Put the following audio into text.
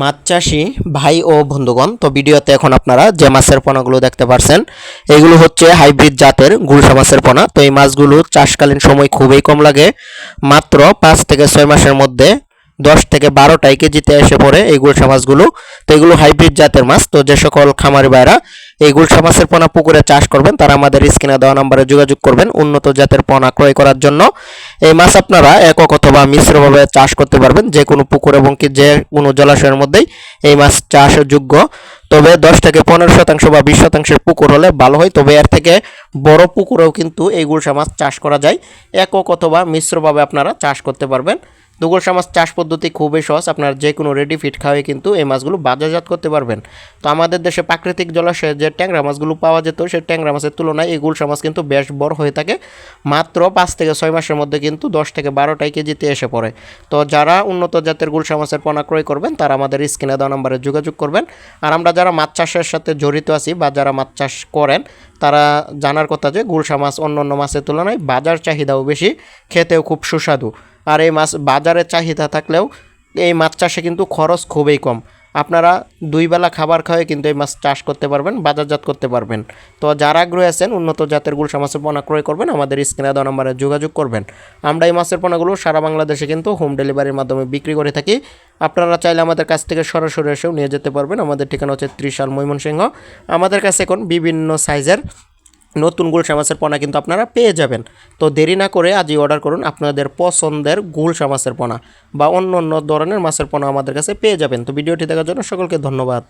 মাছ চাষি ভাই ও বন্ধুগণ, তো ভিডিওতে এখন আপনারা যে মাছের পোনাগুলো দেখতে পারছেন, এগুলো হচ্ছে হাইব্রিড জাতের গুলশা মাছের পোনা। তো এই মাছগুলো চাষকালীন সময় খুবই কম লাগে। মাত্র পাঁচ থেকে ছয় মাসের মধ্যে দশ থেকে বারোটাই কেজিতে এসে পড়ে এই গুলশা মাছগুলো। তো এগুলো হাইব্রিড জাতের মাছ। তো যে সকল খামারি ভাইরা এই গুলশা মাছের পোনা পুকুরে চাষ করবেন, তারা আমাদের স্ক্রিনে দেওয়া নম্বরে যোগাযোগ করবেন উন্নত জাতের পোনা ক্রয় করার জন্য। এই মাছ আপনারা একক অথবা মিশ্রভাবে চাষ করতে পারবেন, যে কোনো পুকুর এবং কি যে কোনো জলাশয়ের মধ্যেই এই মাছ চাষযোগ্য। তবে দশ থেকে পনেরো শতাংশ বা বিশ শতাংশের পুকুর হলে ভালো হয়, তবে এর থেকে বড় পুকুরেও কিন্তু এই গুলশা মাছ চাষ করা যায়। একক অথবা মিশ্রভাবে আপনারা চাষ করতে পারবেন। তো গুলশা মাছ চাষ পদ্ধতি খুবই সহজ। আপনার যে কোনো রেডি ফিট খাওয়াই কিন্তু এই মাছগুলো বাজারজাত করতে পারবেন। তো আমাদের দেশে প্রাকৃতিক জলাশয়ে যে ট্যাংরা মাছগুলো পাওয়া যেত, সেই ট্যাংরা মাছের তুলনায় এই গুলশা মাছ কিন্তু বেশ বড় হয়ে থাকে। মাত্র পাঁচ থেকে ছয় মাসের মধ্যে কিন্তু দশ থেকে বারোটাই কেজিতে এসে পড়ে। তো যারা উন্নত জাতের গুলশা মাছের পোনা ক্রয় করবেন, তারা আমাদের স্ক্রিনে দেওয়া নম্বরে যোগাযোগ করবেন। আর আমরা যারা মাছ চাষের সাথে জড়িত আছি বা যারা মাছ চাষ করেন, তারা জানার কথা যে গুলশা মাছ অন্য অন্য মাছের তুলনায় বাজার চাহিদাও বেশি, খেতেও খুব সুস্বাদু। আর এই মাছ বাজারে চাহিদা থাকলেও এই মাছ চাষে কিন্তু খরচ খুবই কম। আপনারা দুই বেলা খাবার খাওয়াই কিন্তু এই মাছ চাষ করতে পারবেন, বাজারজাত করতে পারবেন। তো যারা আগ্রহী আছেন, উন্নত জাতের গুলশা মাছের পোনা ক্রয় করবেন, আমাদের স্ক্রিনে দেওয়া নম্বরে যোগাযোগ করবেন। আমরা এই মাছের পোনাগুলো সারা বাংলাদেশে কিন্তু হোম ডেলিভারির মাধ্যমে বিক্রি করে থাকি। আপনারা চাইলে আমাদের কাছ থেকে সরাসরি এসেও নিয়ে যেতে পারবেন। আমাদের ঠিকানা হচ্ছে ত্রিশাল ময়মনসিংহ। আমাদের কাছে এখন বিভিন্ন সাইজের নতুন গুল মাছের পোনা কিন্তু আপনারা পেয়ে যাবেন। তো দেরি না করে আজই অর্ডার করুন আপনাদের পছন্দের গুল মাছের পোনা বা অন্য অন্য ধরনের মাছের পোনা আমাদের কাছে পেয়ে যাবেন। তো ভিডিওটি দেখার জন্য সকলকে ধন্যবাদ।